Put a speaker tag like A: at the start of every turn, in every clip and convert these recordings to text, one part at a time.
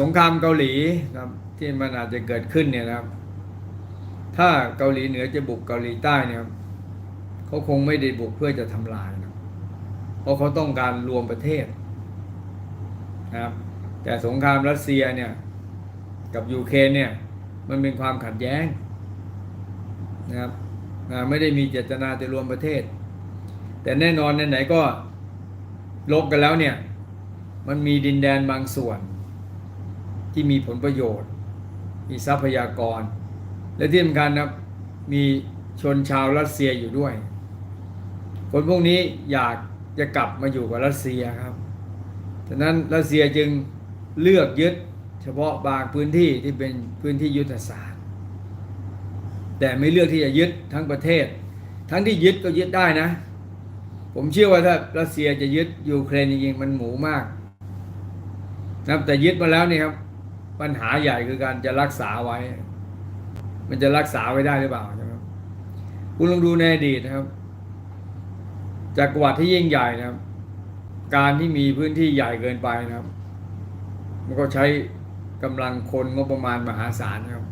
A: สงครามเกาหลีนะครับที่มันอาจจะเกิดขึ้นเนี่ยนะครับ ถ้าเกาหลีเหนือจะบุกเกาหลีใต้เนี่ยเขาคงไม่ได้บุกเพื่อจะทำลายนะเพราะเขาต้องการรวมประเทศนะครับ แต่สงครามรัสเซียเนี่ยกับยูเครนเนี่ยมันเป็นความขัดแย้งนะครับไม่ได้มีเจตนาจะรวมประเทศ แต่แน่นอนไหนๆก็ลบกันแล้วเนี่ย มันมีดินแดนบางส่วน ที่มีผลประโยชน์ มีทรัพยากร และที่สำคัญนะครับมีชนชาวรัสเซียอยู่ด้วย คนพวกนี้อยากจะกลับมาอยู่กับรัสเซียครับฉะนั้นรัสเซียจึงเลือกยึดเฉพาะบางพื้นที่ที่เป็นพื้นที่ยุทธศาสตร์ แต่ไม่เลือกที่จะยึดทั้งประเทศ ทั้งที่ยึดก็ยึดได้นะ ผมเชื่อว่าถ้ารัสเซียจะยึดยูเครนจริงๆมันหมูมากนะแต่ยึดมาแล้วนี่ครับ ปัญหาใหญ่คือการจะรักษาไว้ มันจะรักษาไว้ได้หรือเปล่าใช่ไหมครับคุณลองดูในอดีตนะครับจากประวัติที่ยิ่งใหญ่นะครับ การที่มีพื้นที่ใหญ่เกินไปนะครับ มันก็ใช้กำลังคนงบประมาณมหาศาลนะครับ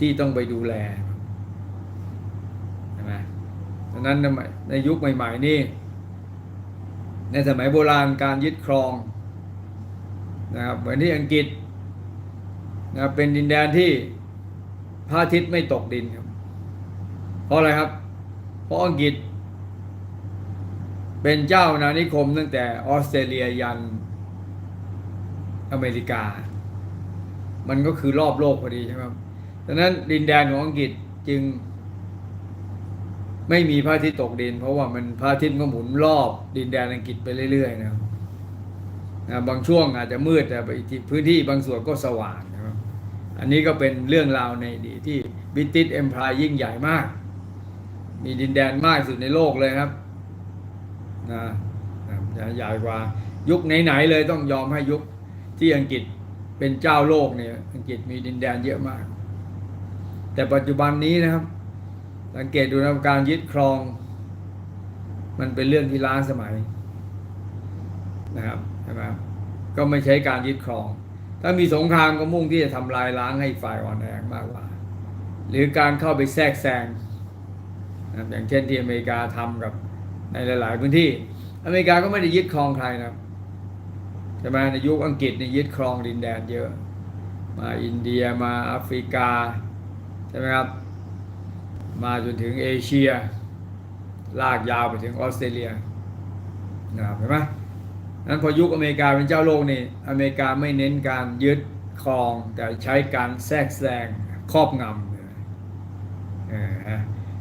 A: ที่ต้องไปดูแลใช่ไหมดังนั้นในยุคใหม่ ๆ นี่ ในสมัยโบราณการยึดครองนะครับเหมือนที่อังกฤษ นะเป็นดินแดนที่พระอาทิตย์ไม่ตกดินครับ เพราะอะไรครับ เพราะอังกฤษ เป็นเจ้านานิคมตั้งแต่ออสเตรเลียยันอเมริกา มันก็คือรอบโลกพอดีใช่ไหมครับดังนั้นดินแดนของอังกฤษจึง ไม่มีพระอาทิตย์ตกดิน เพราะว่ามันพระอาทิตย์ก็หมุนรอบ ดินแดนอังกฤษไปเรื่อยๆนะครับนะบางช่วงอาจจะมืดแต่ไปที่พื้นที่บางส่วนก็สว่างนะครับ อันนี้ก็เป็นเรื่องราวในดีที่บิติสเอ็มพายยิ่งใหญ่มาก มีดินแดนมากสุดในโลกเลยครับนะใหญ่กว่ายุคไหนๆเลยต้องยอมให้ยุคที่อังกฤษเป็นเจ้าโลกเนี่ยอังกฤษมีดินแดนเยอะมาก แต่ปัจจุบันนี้นะครับ สังเกตดูนะการยึดครอง มันเป็นเรื่องที่ล้าสมัยนะครับใช่ไหมครับก็ไม่ใช้การยึดครอง ถ้ามีสงครามก็มุ่งที่จะทำลายล้างให้ฝ่ายอ่อนแอมากกว่า หรือการเข้าไปแทรกแซงนะอย่างเช่นที่อเมริกาทำกับในหลาย ๆ พื้นที่ อเมริกาก็ไม่ได้ยึดครองใครนะใช่ไหมในยุคอังกฤษนี่ยึดครองดินแดนเยอะ มาอินเดียมาแอฟริกาใช่ไหมครับ มาจนถึงเอเชีย ลากยาวไปถึงออสเตรเลียนะครับเห็นไหม นั้นพอยุคอเมริกาเป็นเจ้าโลกนี่อเมริกาไม่เน้นการยึดครอง แต่ใช้การแทรกแซงครอบงำ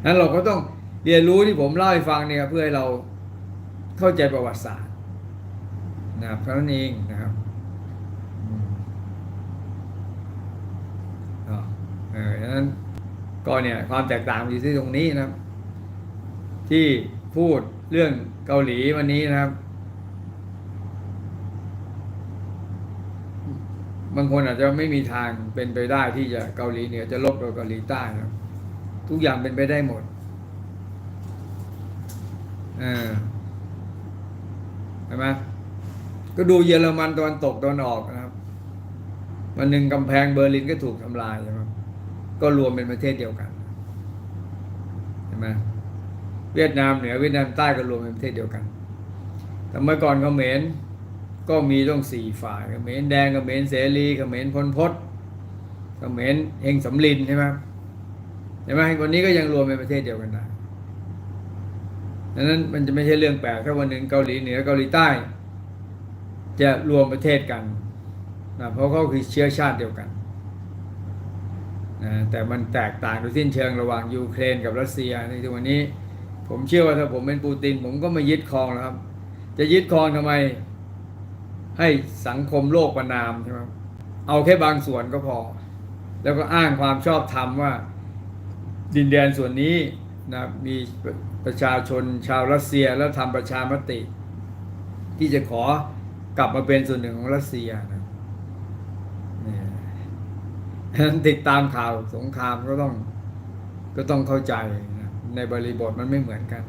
A: นั้นเราก็ต้องเรียนรู้ที่ผมเล่าให้ฟังเนี่ยเพื่อให้เราเข้าใจประวัติศาสตร์นะครับเท่านั้นเองนะครับเออนั้นก็เนี่ยความแตกต่างอยู่ที่ตรงนี้นะครับ ที่พูดเรื่องเกาหลีวันนี้นะครับ บางคนอาจจะไม่มีทางเป็นไปได้ที่จะเกาหลีเหนือจะลบกับเกาหลีใต้นะครับทุกอย่างเป็นไปได้หมดเออเห็นไหมก็ดูเยอรมันตะวันตกตะวันออกนะครับวันหนึ่งกำแพงเบอร์ลินก็ถูกทำลายใช่ไหมก็รวมเป็นประเทศเดียวกันเห็นไหมเวียดนามเหนือเวียดนามใต้ก็รวมเป็นประเทศเดียวกันแต่เมื่อก่อนเขมร ก็มีต้องสี่ฝ่ายเขมรแดงเขมรเสรีเขมรพลพศเขมรเฮงสำลินใช่ไหมใช่ไหมวันนี้ก็ยังรวมเป็นประเทศเดียวกันได้ดังนั้นมันจะไม่ใช่เรื่องแปลกถ้าวันหนึ่งเกาหลีเหนือเกาหลีใต้ จะรวมประเทศกันนะเพราะเขาคือเชื้อชาติเดียวกันนะแต่มันแตกต่างโดยสิ้นเชิงระหว่างยูเครนกับรัสเซียในทุกวันนี้ ผมเชื่อว่าถ้าผมเป็นปูติน ผมก็ไม่ยึดครองแล้วครับ จะยึดครองทำไม ให้สังคมโลกประนามใช่ไหมเอาแค่บางส่วนก็พอ แล้วก็อ้างความชอบธรรมว่า ดินแดนส่วนนี้นะมีประชาชนชาวรัสเซียแล้วทำประชามติ ที่จะขอกลับมาเป็นส่วนหนึ่งของรัสเซียนะนี่ยฉะนั้นติดตามข่าวสงครามก็ต้องก็ต้องเข้าใจนะในบริบทมันไม่เหมือนกัน